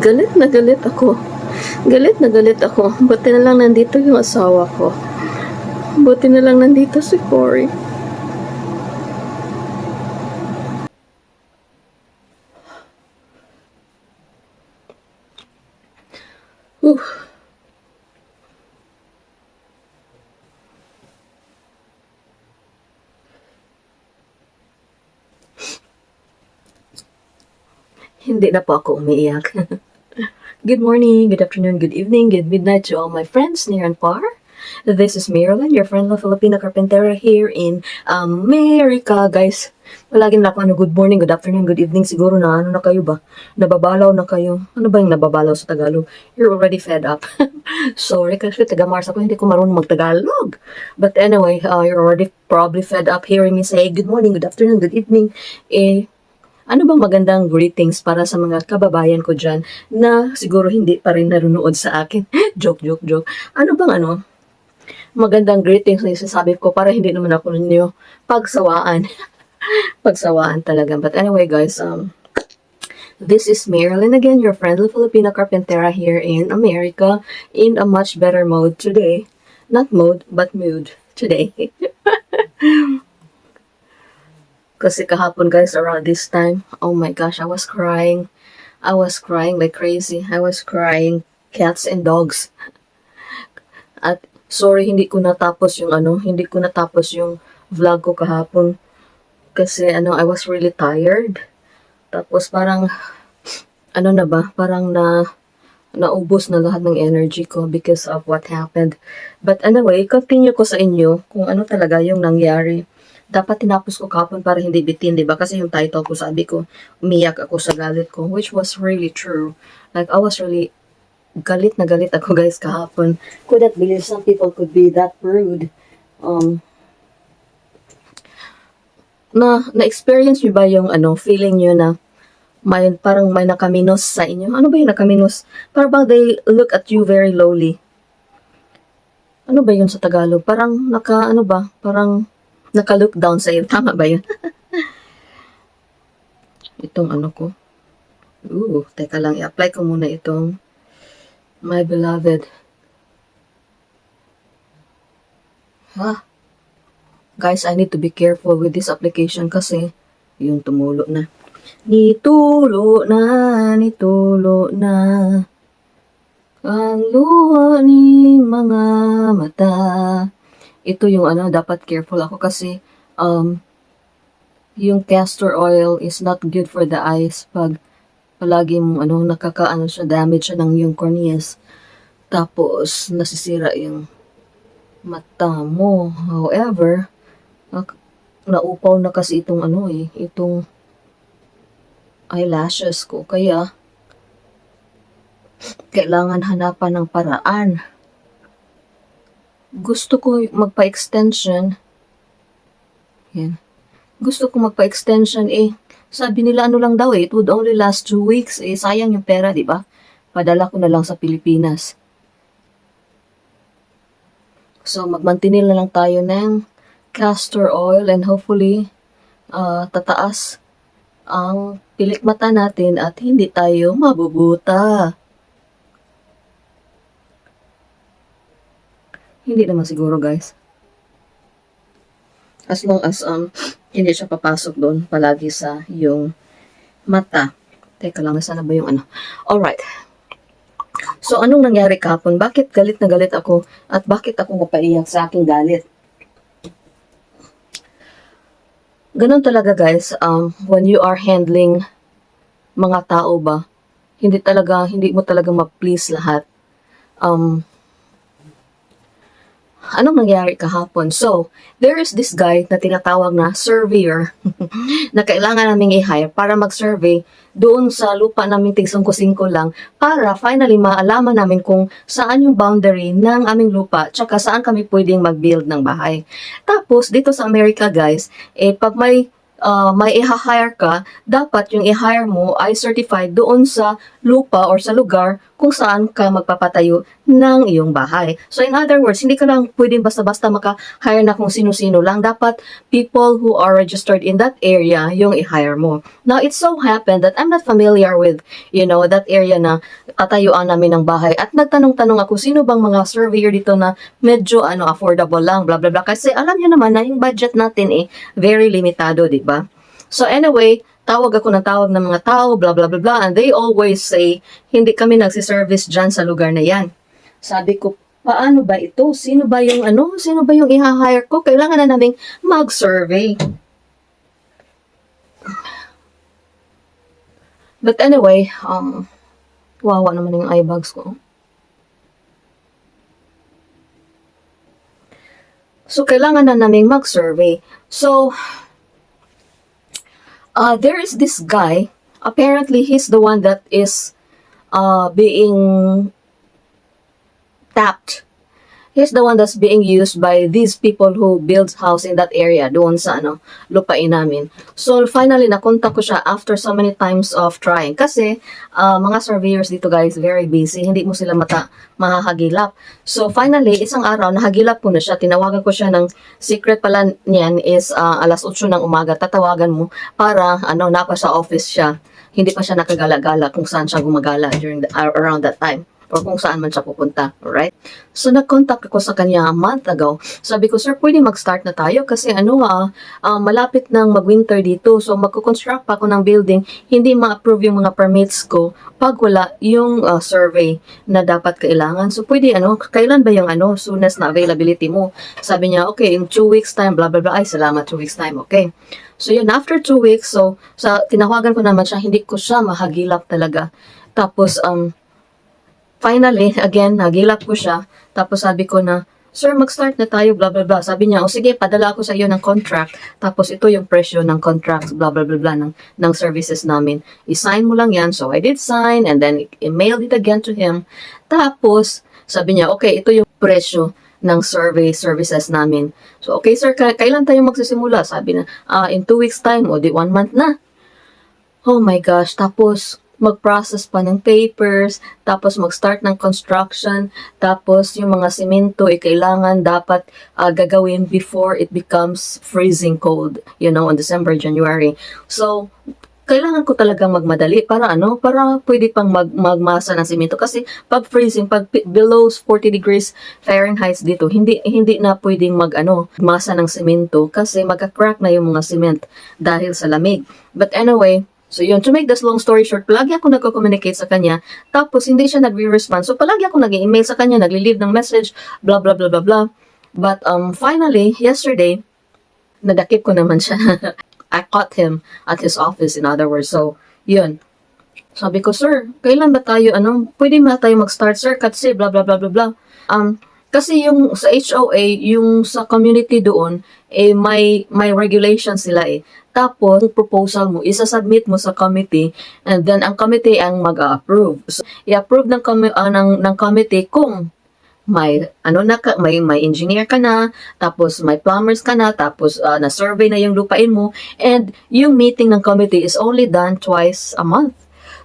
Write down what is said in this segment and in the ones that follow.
Galit na galit ako. Galit na galit ako. Buti na lang nandito yung asawa ko. Buti na lang nandito si Cory. Whew. Hindi na po ako umiiyak. good morning, good afternoon, good evening, good midnight to all my friends near and far. This is Marilyn, your friend of Filipina Carpentera here in America, guys. Palagi na ako ano, good morning, good afternoon, good evening. Siguro na ano na kayo ba? Nababalaw na kayo. Ano ba yung nababalaw sa Tagalog? You're already fed up. Sorry kasi taga Mars ako, hindi ko marunong magtagalog. But anyway, uh, you're already probably fed up hearing me say good morning, good afternoon, good evening. Eh, ano bang magandang greetings para sa mga kababayan ko dyan na siguro hindi pa rin nanunood sa akin? joke, joke, joke. Ano bang ano? Magandang greetings na isasabi ko para hindi naman ako ninyo pagsawaan. pagsawaan talaga. But anyway guys, um, This is Marilyn again, your friendly Filipina Carpentera here in America in a much better mode today. Not mode, but mood today. Kasi kahapon guys, around this time, oh my gosh, I was crying. I was crying like crazy. I was crying cats and dogs. At sorry, hindi ko natapos yung ano, hindi ko natapos yung vlog ko kahapon. Kasi ano, I was really tired. Tapos parang, ano na ba, parang na, naubos na lahat ng energy ko because of what happened. But anyway, continue ko sa inyo kung ano talaga yung nangyari dapat tinapos ko kapon para hindi bitin, di ba? Kasi yung title ko, sabi ko, umiyak ako sa galit ko, which was really true. Like, I was really galit na galit ako, guys, kahapon. Could not believe some people could be that rude. Um, na, na-experience nyo ba yung, ano, feeling nyo na may, parang may nakaminos sa inyo? Ano ba yung nakaminos? Parang they look at you very lowly. Ano ba yun sa Tagalog? Parang naka, ano ba? Parang naka-look down sa iyo. Tama ba yun? itong ano ko. Ooh, teka lang. I-apply ko muna itong My Beloved. Ha? Guys, I need to be careful with this application kasi yung tumulo na. Nitulo na, nitulo na. Ang luha ng mga mata ito yung ano, dapat careful ako kasi um, yung castor oil is not good for the eyes pag palagi mong ano, nakakaano siya, damage siya ng yung corneas. Tapos, nasisira yung mata mo. However, naupaw na kasi itong ano eh, itong eyelashes ko. Kaya, kailangan hanapan ng paraan gusto ko magpa-extension. Yan. Gusto ko magpa-extension eh. Sabi nila ano lang daw eh, it would only last two weeks. Eh, sayang yung pera, di ba? Padala ko na lang sa Pilipinas. So, magmantinil na lang tayo ng castor oil and hopefully, uh, tataas ang pilik mata natin at hindi tayo mabubuta. Hindi naman siguro, guys. As long as um hindi siya papasok doon palagi sa yung mata. Teka lang, sana ba yung ano? Alright. So, anong nangyari kahapon? Bakit galit na galit ako? At bakit ako mapaiyak sa aking galit? Ganon talaga guys, um, when you are handling mga tao ba, hindi talaga, hindi mo talaga ma-please lahat. Um, anong nangyari kahapon? So, there is this guy na tinatawag na surveyor na kailangan naming i-hire para mag-survey doon sa lupa namin tigsungko-singko lang para finally maalaman namin kung saan yung boundary ng aming lupa tsaka saan kami pwedeng mag-build ng bahay. Tapos, dito sa America guys, eh pag may uh, may i-hire ka, dapat yung i-hire mo ay certified doon sa lupa or sa lugar kung saan ka magpapatayo ng iyong bahay. So in other words, hindi ka lang pwedeng basta-basta maka-hire na kung sino-sino lang. Dapat people who are registered in that area yung i-hire mo. Now, it so happened that I'm not familiar with, you know, that area na tatayuan namin ng bahay. At nagtanong-tanong ako, sino bang mga surveyor dito na medyo ano affordable lang, blah blah blah. Kasi alam niyo naman na yung budget natin eh, very limitado, di ba? So anyway, tawag ako ng tawag ng mga tao, blah blah blah blah, and they always say, hindi kami nagsiservice dyan sa lugar na yan. Sabi ko, paano ba ito? Sino ba yung ano? Sino ba yung i-hire ko? Kailangan na naming mag-survey. But anyway, um, wawa naman yung eye bags ko. So, kailangan na naming mag-survey. So, uh, there is this guy. Apparently, he's the one that is uh, being tapped. He's the one that's being used by these people who builds house in that area doon sa ano, lupain namin. So finally nakontak ko siya after so many times of trying kasi uh, mga surveyors dito guys very busy, hindi mo sila mata mahahagilap. So finally isang araw nahagilap ko na siya, tinawagan ko siya ng secret pala niyan is uh, alas 8 ng umaga, tatawagan mo para ano napa sa office siya. Hindi pa siya nakagala-gala kung saan siya gumagala during the, uh, around that time or kung saan man siya pupunta. Alright? So, nag-contact ako sa kanya a month ago. Sabi ko, sir, pwede mag-start na tayo kasi ano ah, ah, malapit nang mag-winter dito. So, magko-construct pa ako ng building. Hindi ma-approve yung mga permits ko pag wala yung ah, survey na dapat kailangan. So, pwede ano, kailan ba yung ano, soonest na availability mo? Sabi niya, okay, in two weeks time, blah, blah, blah. Ay, salamat, two weeks time, okay. So, yun, after two weeks, so, sa tinawagan ko naman siya, hindi ko siya mahagilap talaga. Tapos, um, finally, again, nagilap ko siya. Tapos sabi ko na, Sir, mag-start na tayo, blah, blah, blah. Sabi niya, o sige, padala ako sa iyo ng contract. Tapos ito yung presyo ng contracts, blah, blah, blah, blah, ng, ng services namin. I-sign mo lang yan. So I did sign and then emailed it again to him. Tapos, sabi niya, okay, ito yung presyo ng survey services namin. So, okay sir, ka- kailan tayo magsisimula? Sabi na, ah, in two weeks time, o di one month na. Oh my gosh, tapos mag-process pa ng papers, tapos mag-start ng construction, tapos yung mga simento ay kailangan dapat ah, gagawin before it becomes freezing cold, you know, on December, January. So, kailangan ko talagang magmadali para ano, para pwede pang mag magmasa ng simento kasi pag freezing, pag below 40 degrees Fahrenheit dito, hindi hindi na pwedeng mag ano, masa ng simento kasi magka-crack na yung mga cement dahil sa lamig. But anyway, So yun, to make this long story short, palagi ako nagko-communicate sa kanya, tapos hindi siya nagre-respond. So palagi ako nag-email sa kanya, nagli-leave ng message, blah blah blah blah blah. But um finally, yesterday, nadakip ko naman siya. I caught him at his office in other words. So, yun. Sabi ko, sir, kailan ba tayo, ano, pwede ba tayo mag-start, sir? Kasi blah blah blah blah blah. Um, kasi yung sa HOA, yung sa community doon, eh may may regulations sila eh. Tapos, proposal mo, isa-submit mo sa committee and then ang committee ang mag-approve. So, i-approve ng, ah, ng, ng committee kung may ano na ka, may may engineer ka na, tapos may plumbers ka na, tapos ah, na-survey na yung lupain mo and yung meeting ng committee is only done twice a month.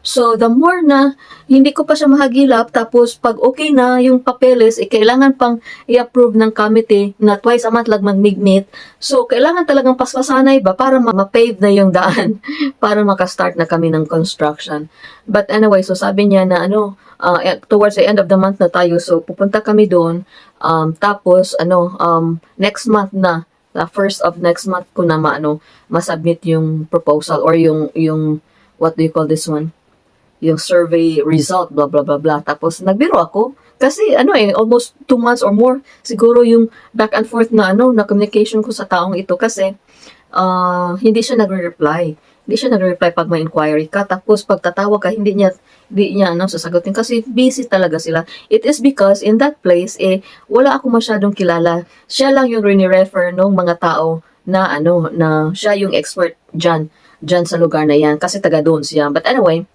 So, the more na hindi ko pa siya mahagilap, tapos pag okay na yung papeles, eh, kailangan pang i-approve ng committee na twice a month lang mag-meet. So, kailangan talagang paspasanay ba para ma- ma-pave na yung daan para makastart na kami ng construction. But anyway, so sabi niya na ano, uh, towards the end of the month na tayo, so pupunta kami doon. Um, tapos, ano, um, next month na, the first of next month ko na maano, masubmit yung proposal or yung, yung, what do you call this one? Yung survey result, blah, blah, blah, blah. Tapos, nagbiro ako. Kasi, ano eh, almost two months or more, siguro yung back and forth na, ano, na communication ko sa taong ito. Kasi, ah, hindi siya nagre-reply. Hindi siya nagre-reply pag may inquiry ka. Tapos, pag tatawag ka, hindi niya, hindi niya, ano, sasagutin. Kasi, busy talaga sila. It is because, in that place, eh, wala ako masyadong kilala. Siya lang yung rini-refer ng mga tao na, ano, na siya yung expert dyan, dyan sa lugar na yan. Kasi taga doon siya. But anyway,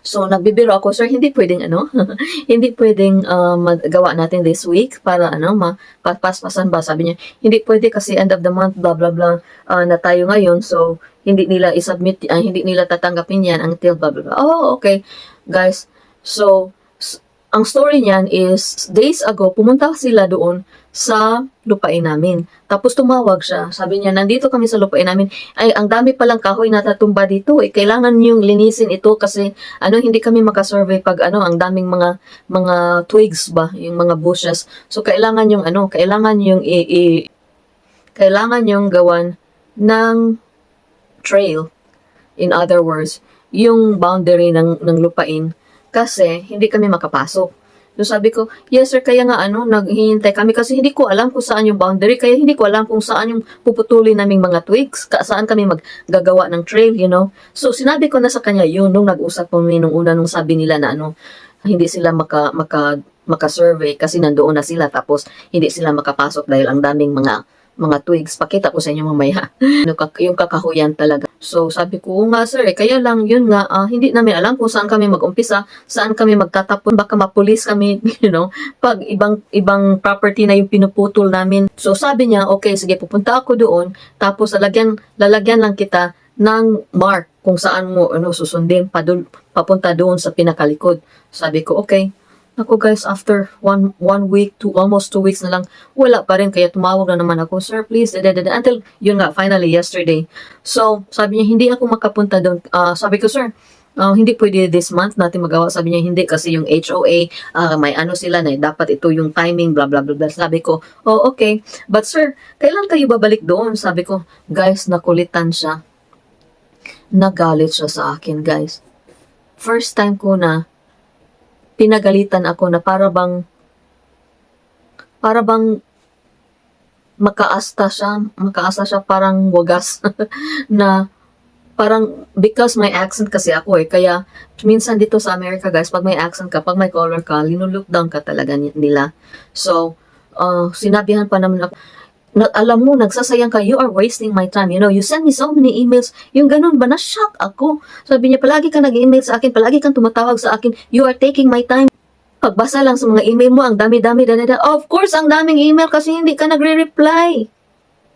So, nagbibiro ako, sir, hindi pwedeng ano, hindi pwedeng uh, magawa natin this week para ano, mapaspasan ba? Sabi niya, hindi pwede kasi end of the month, blah, blah, blah, uh, na tayo ngayon. So, hindi nila isubmit, uh, hindi nila tatanggapin yan until blah, blah, blah. Oh, okay. Guys, So, ang story niyan is, days ago, pumunta sila doon sa lupain namin. Tapos tumawag siya. Sabi niya, nandito kami sa lupain namin. Ay, ang dami palang kahoy na tatumba dito. Eh, kailangan niyong linisin ito kasi ano, hindi kami makasurvey pag ano, ang daming mga mga twigs ba, yung mga bushes. So, kailangan yung ano, kailangan yung i, i- kailangan yung gawan ng trail. In other words, yung boundary ng, ng lupain kasi hindi kami makapasok. So sabi ko, yes sir, kaya nga ano, naghihintay kami kasi hindi ko alam kung saan yung boundary, kaya hindi ko alam kung saan yung puputulin naming mga twigs, ka, saan kami maggagawa ng trail, you know. So sinabi ko na sa kanya yun nung nag-usap kami nung una nung sabi nila na ano, hindi sila maka, maka, maka-survey kasi nandoon na sila tapos hindi sila makapasok dahil ang daming mga mga twigs. Pakita ko sa inyo mamaya. Yung kakahuyan talaga. So, sabi ko, "Oo nga sir, eh, kaya lang, yun nga, ah, hindi namin alam kung saan kami mag-umpisa, saan kami magtatapon, baka mapulis kami, you know, pag ibang, ibang property na yung pinuputol namin. So, sabi niya, okay, sige, pupunta ako doon, tapos lalagyan, lalagyan lang kita ng mark kung saan mo ano susundin pa dun, papunta doon sa pinakalikod. Sabi ko, okay. Ako guys, after one one week to almost two weeks na lang, wala pa rin. Kaya tumawag na naman ako, sir, please, da, da, da, da." until yun nga, finally, yesterday. So, sabi niya, hindi ako makapunta doon. Ah, sabi ko, sir, ah, hindi pwede this month natin magawa. Sabi niya, hindi kasi yung HOA, ah, may ano sila na dapat ito yung timing, blah, blah, blah, blah. Sabi ko, oh, okay. But sir, kailan kayo babalik doon? Sabi ko, guys, nakulitan siya. Nagalit siya sa akin, guys. First time ko na pinagalitan ako na para bang para bang makaasta siya, makaasta siya parang wagas na parang because my accent kasi ako eh. Kaya minsan dito sa America guys pag may accent ka pag may color ka linulook down ka talaga ni- nila. So uh, sinabihan pa naman ako alam mo, nagsasayang ka, you are wasting my time. You know, you send me so many emails. Yung ganun ba, na-shock ako. Sabi niya, palagi kang nag-email sa akin, palagi kang tumatawag sa akin, you are taking my time. Pagbasa lang sa mga email mo, ang dami-dami, da Of course, ang daming email kasi hindi ka nagre-reply.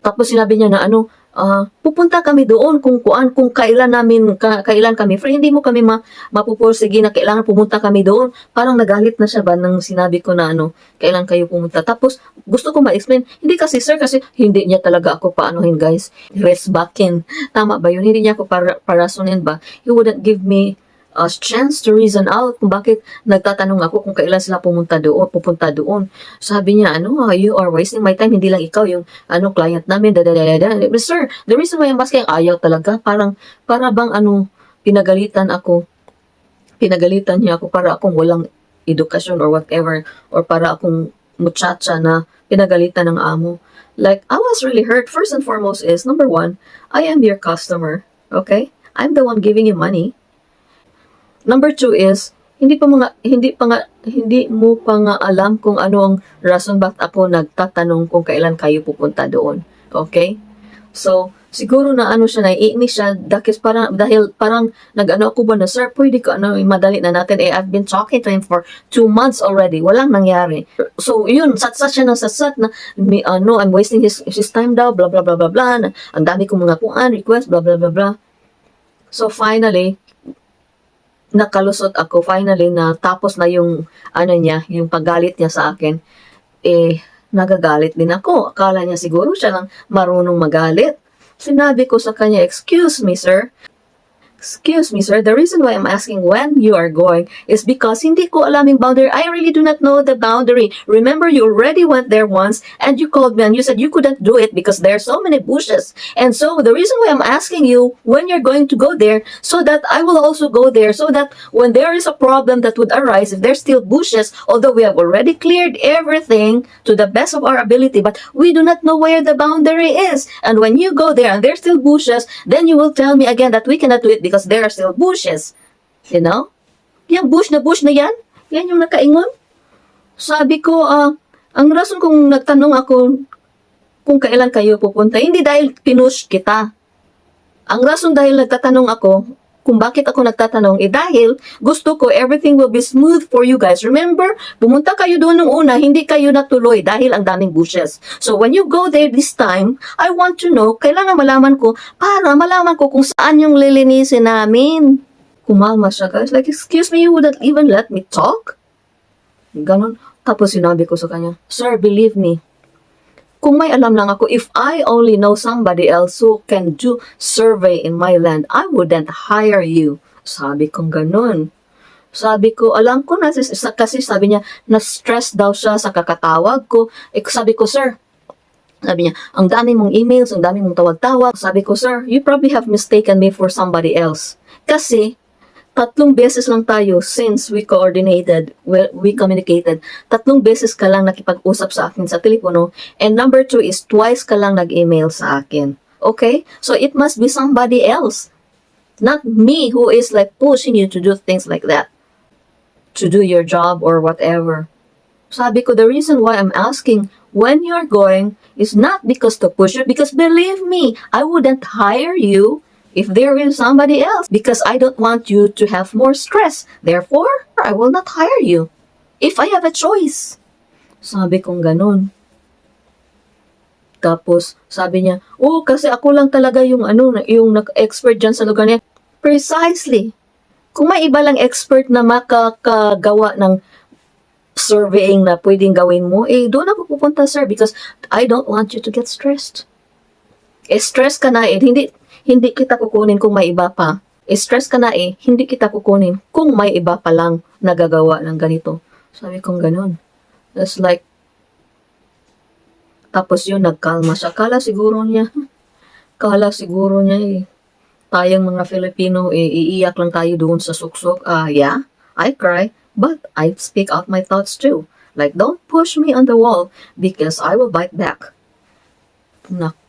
Tapos sinabi niya na ano, ah, pupunta kami doon kung kuan kung kailan namin ka, kailan kami free. Hindi mo kami ma, mapupursige na kailangan pumunta kami doon. Parang nagalit na siya ba nang sinabi ko na ano kailan kayo pumunta? Tapos gusto ko ma-explain. Hindi kasi sir kasi hindi niya talaga ako paanohin guys. Rest backin tama ba yun? Hindi niya ako para parasunin ba? He wouldn't give me a chance to reason out kung bakit nagtatanong ako kung kailan sila pumunta doon, pupunta doon. Sabi niya, ano, ah, you are wasting my time, hindi lang ikaw yung ano client namin, da da da da. But sir, the reason why I'm asking, ayaw talaga, parang, para bang ano, pinagalitan ako, pinagalitan niya ako para akong walang edukasyon or whatever, or para akong muchacha na pinagalitan ng amo. Like, I was really hurt. First and foremost is, number one, I am your customer, okay? I'm the one giving you money. Number two is, hindi pa mga hindi pa nga hindi mo pa nga alam kung ano ang rason bakit ako nagtatanong kung kailan kayo pupunta doon. Okay? So, siguro na ano siya, naiinis siya dahil parang, dahil parang nag-ano ako ba na, sir, pwede ko ano, madali na natin. Eh, I've been talking to him for two months already. Walang nangyari. So, yun, satsat siya ng satsat na, may, ano, I'm wasting his, his time daw, blah, blah, blah, blah, blah. Ang dami kong mga kuan, request, blah, blah, blah, blah. So, finally, nakalusot ako finally na tapos na yung ano niya, yung paggalit niya sa akin, eh nagagalit din ako. Akala niya siguro siya lang marunong magalit. Sinabi ko sa kanya, excuse me sir, Excuse me, sir. The reason why I'm asking when you are going is because hindi ko alam yung boundary. I really do not know the boundary. Remember, you already went there once and you called me and you said you couldn't do it because there are so many bushes. And so the reason why I'm asking you when you're going to go there so that I will also go there so that when there is a problem that would arise, if there's still bushes, although we have already cleared everything to the best of our ability, but we do not know where the boundary is. And when you go there and there's still bushes, then you will tell me again that we cannot do it because there are still bushes. You know? Yung bush na bush na yan, yan yung nakaingon. Sabi ko, ah, ang rason kung nagtanong ako kung kailan kayo pupunta, hindi dahil pinush kita. Ang rason dahil nagtatanong ako, kung bakit ako nagtatanong, eh dahil gusto ko everything will be smooth for you guys. Remember, pumunta kayo doon nung una, hindi kayo natuloy dahil ang daming bushes. So when you go there this time, I want to know, kailangan malaman ko, para malaman ko kung saan yung lilinisin namin. kumalma siya guys. Like, excuse me, you wouldn't even let me talk? Ganon. Tapos sinabi ko sa kanya, Sir, believe me, kung may alam lang ako, if I only know somebody else who can do survey in my land, I wouldn't hire you. Sabi kong ganun. Sabi ko, alam ko na, kasi sabi niya, na-stress daw siya sa kakatawag ko. Eh, sabi ko, sir, sabi niya, ang dami mong emails, ang dami mong tawag-tawag. Sabi ko, sir, you probably have mistaken me for somebody else. Kasi, tatlong beses lang tayo since we coordinated, we, we communicated. Tatlong beses ka lang nakipag-usap sa akin sa telepono. And number two is twice ka lang nag-email sa akin. Okay? So, it must be somebody else. Not me who is like pushing you to do things like that. To do your job or whatever. Sabi ko, the reason why I'm asking when you're going is not because to push you, because believe me, I wouldn't hire you if there is somebody else because I don't want you to have more stress. Therefore, I will not hire you if I have a choice. Sabi kong ganun. Tapos, sabi niya, oh, kasi ako lang talaga yung ano, yung nag-expert dyan sa lugar niya. Precisely. Kung may iba lang expert na makakagawa ng surveying na pwedeng gawin mo, eh, doon ako pupunta, sir, because I don't want you to get stressed. Eh, stress ka na eh, hindi, hindi kita kukunin kung may iba pa. Eh, stress ka na eh, hindi kita kukunin kung may iba pa lang nagagawa ng ganito. Sabi kong ganun. That's like, tapos yun, nagkalma siya. Kala siguro niya, kala siguro niya eh, tayong mga Filipino, eh, iiyak lang tayo doon sa suksok. Ah, yeah, I cry, but I speak out my thoughts too. Like, don't push me on the wall because I will bite back.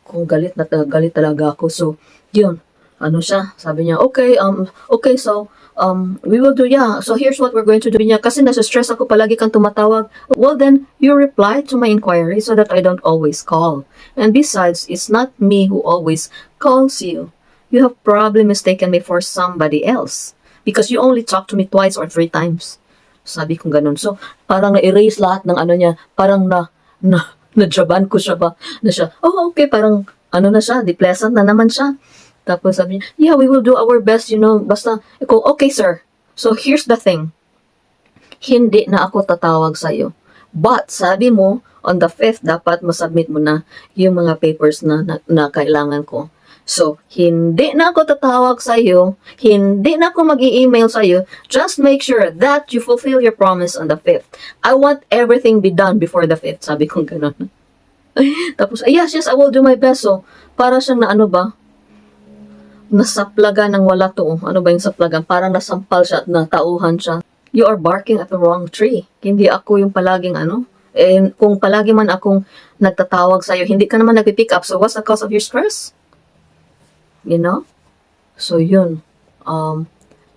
Naku, galit na galit talaga ako. So, yun, ano siya, sabi niya, okay, um, okay, so, um, we will do, yeah, so here's what we're going to do niya. Kasi nasa stress ako, palagi kang tumatawag. Well, then, you reply to my inquiry so that I don't always call. And besides, it's not me who always calls you. You have probably mistaken me for somebody else. Because you only talk to me twice or three times. Sabi kong ganun. So, parang na-erase lahat ng ano niya. Parang na, na, nadyaban ko siya ba? Na siya, oh, okay, parang, ano na siya, di na naman siya. Tapos sabi niya, yeah, we will do our best, you know, basta, ako, okay, sir. So, here's the thing. Hindi na ako tatawag sa'yo. But, sabi mo, on the 5th, dapat masubmit mo na yung mga papers na, na, na kailangan ko. So, hindi na ako tatawag sa iyo, hindi na ako mag-i-email sa iyo. Just make sure that you fulfill your promise on the 5th. I want everything be done before the 5th. Sabi ko gano'n. Tapos, ay, yes, yes, I will do my best. So, para siyang na ano ba, nasaplagan ng wala to. Ano ba yung saplagan? Parang nasampal siya at natauhan siya. You are barking at the wrong tree. Hindi ako yung palaging ano. And kung palagi man akong nagtatawag sa'yo, hindi ka naman nagpipick up. So, what's the cause of your stress? You know? So, yun. Um,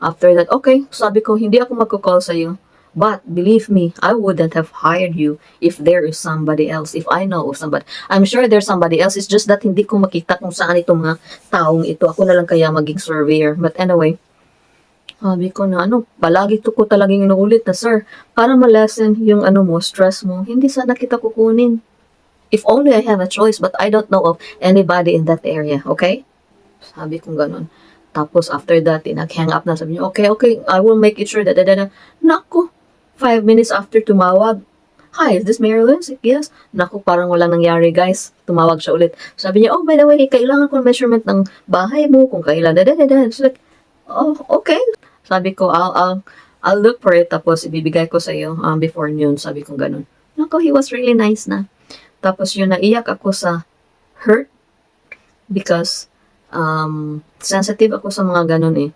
after that, okay, sabi ko, hindi ako magko-call sa'yo. But, believe me, I wouldn't have hired you if there is somebody else, if I know of somebody. I'm sure there's somebody else, it's just that hindi ko makita kung saan itong mga taong ito. Ako na lang kaya maging surveyor. But anyway, sabi ko na, ano, palagi to ko talagang inuulit na, sir, para ma-lessen yung ano mo, stress mo, hindi sana kita kukunin. If only I have a choice, but I don't know of anybody in that area, okay? Sabi kong ganun. Tapos after that, nag-hang up na. Sabi niya, okay, okay, I will make it sure that, that, that. Naku, five minutes after tumawag, Hi, is this Marilyn? Sabi, Yes. Naku, parang walang nangyari, guys. Tumawag siya ulit. Sabi niya, oh, by the way, kailangan ko measurement ng bahay mo, kung kailan, da, da, da, da. So, like, oh, okay. Sabi ko, I'll, I'll, I'll look for it, tapos ibibigay ko sa iyo um, before noon. Sabi ko ganun. Naku, he was really nice na. Tapos yun, naiyak ako sa hurt because um, sensitive ako sa mga ganun eh.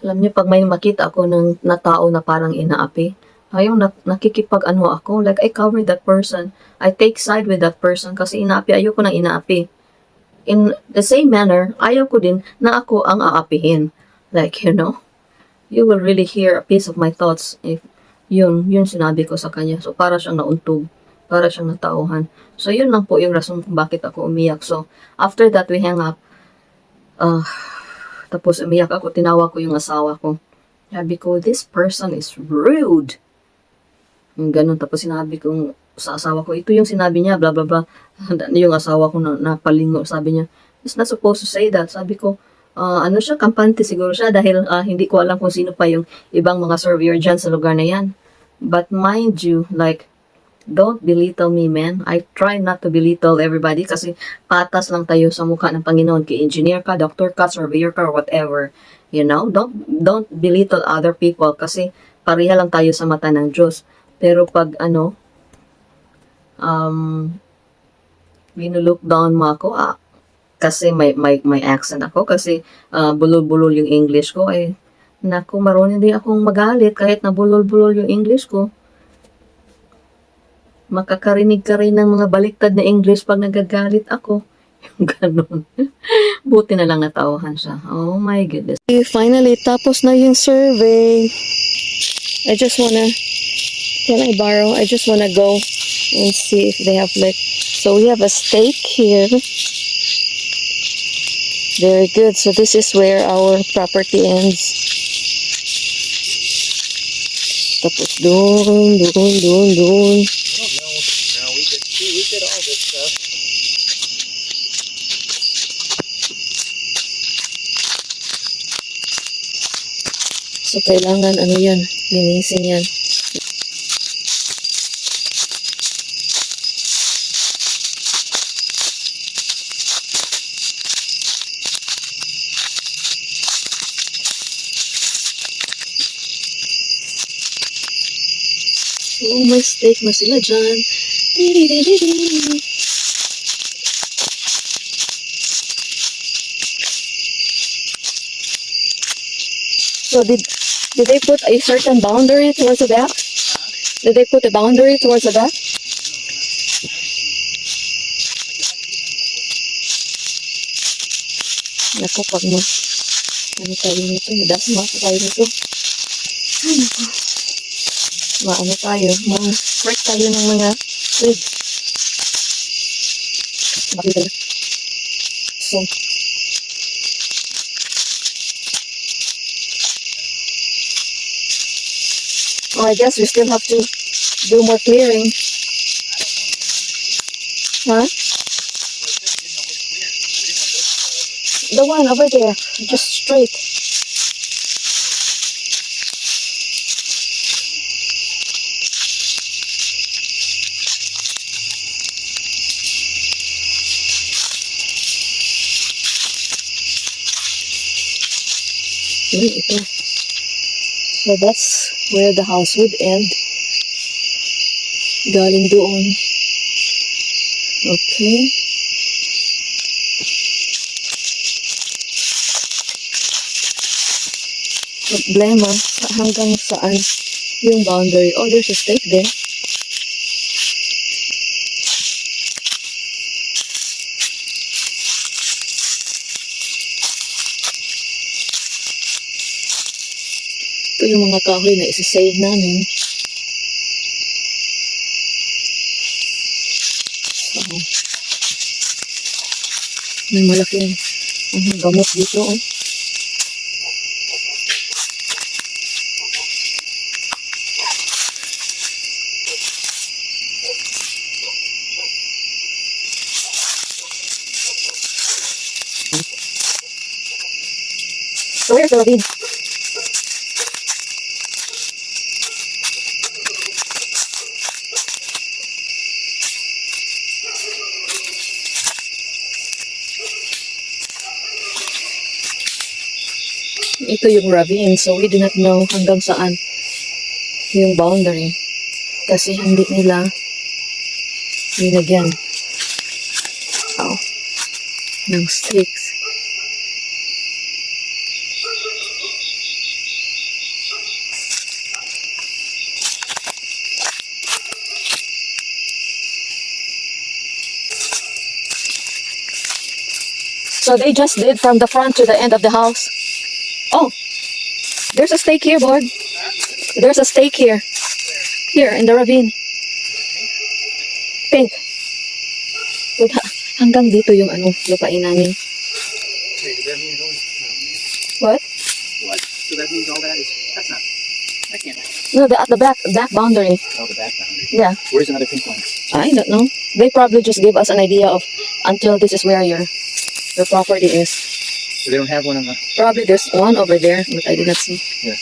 Alam niyo, pag may makita ako ng na tao na parang inaapi, ayaw na, nakikipag ano ako, like I cover that person. I take side with that person kasi inaapi, ayoko nang inaapi. In the same manner, ayaw ko din na ako ang aapihin. Like, you know, you will really hear a piece of my thoughts if yun, yun sinabi ko sa kanya. So, para siyang nauntog. Para siyang natauhan. So, yun lang po yung rason kung bakit ako umiyak. So, after that, we hang up. Uh, tapos umiyak ako, tinawag ko yung asawa ko. Sabi ko, this person is rude. Yung ganun. Tapos sinabi ko sa asawa ko, ito yung sinabi niya, bla bla bla. Yung asawa ko na napalingo, sabi niya, it's not supposed to say that. Sabi ko, ah, ano siya, kampante siguro siya dahil ah, hindi ko alam kung sino pa yung ibang mga surveyor dyan sa lugar na yan. But mind you, like, don't belittle me, man. I try not to belittle everybody kasi patas lang tayo sa mukha ng Panginoon. Kay engineer ka, doctor ka, surveyor ka, or whatever. You know, don't, don't belittle other people kasi pareha lang tayo sa mata ng Diyos. Pero pag ano, um, binulook down mo ako, ah, kasi may, may, may accent ako, kasi ah, bulol-bulol yung English ko, eh, naku, marunong din akong magalit kahit na bulol-bulol yung English ko. Makakarinig ka rin ng mga baliktad na English pag nagagalit ako. Yung ganun. Buti na lang natawahan siya. Oh my goodness. Finally, tapos na yung survey. I just wanna, can I borrow? I just wanna go and see if they have like, so we have a stake here. Very good. So this is where our property ends. Tapos doon, doon, doon, doon. I don't know. No, we did we did all this stuff. So, kailangan ano yan, linisin yan. Oh, may steak na sila dyan. So did did they put a certain boundary towards the back? Did they put a boundary towards the back? Naku, pag mo, ano tayo nito, madasma pa tayo nito. Ay, naku. Maano tayo, ma-break tayo ng mga twigs. Bakit na? So, Oh, I guess we still have to do more clearing. Huh? The one over there, just straight. So that's where the house would end. Galing doon. Okay. Problema sa- hanggang saan yung boundary. Oh, there's a stake there. Ito yung mga kahoy na isi-save namin. So, may malaking ano, gamot dito. Oh. So, where's the ito yung ravine. So, we do not know hanggang saan yung boundary. Kasi hindi nila nilagyan oh, ng stakes. So they just did from the front to the end of the house. Oh, there's a stake here, Lord. There's a stake here. Here, in the ravine. Pink. Wait, ha- hanggang dito yung ano, lupain namin. What? What? So that means all that is that's not. That can't. No, the, at the back, back boundary. Oh, the back boundary. Yeah, Where's another pink one? I don't know. They probably just give us an idea of until this is where your your property is. So they don't have one on the. Probably there's one over there, but I did not see. Yeah.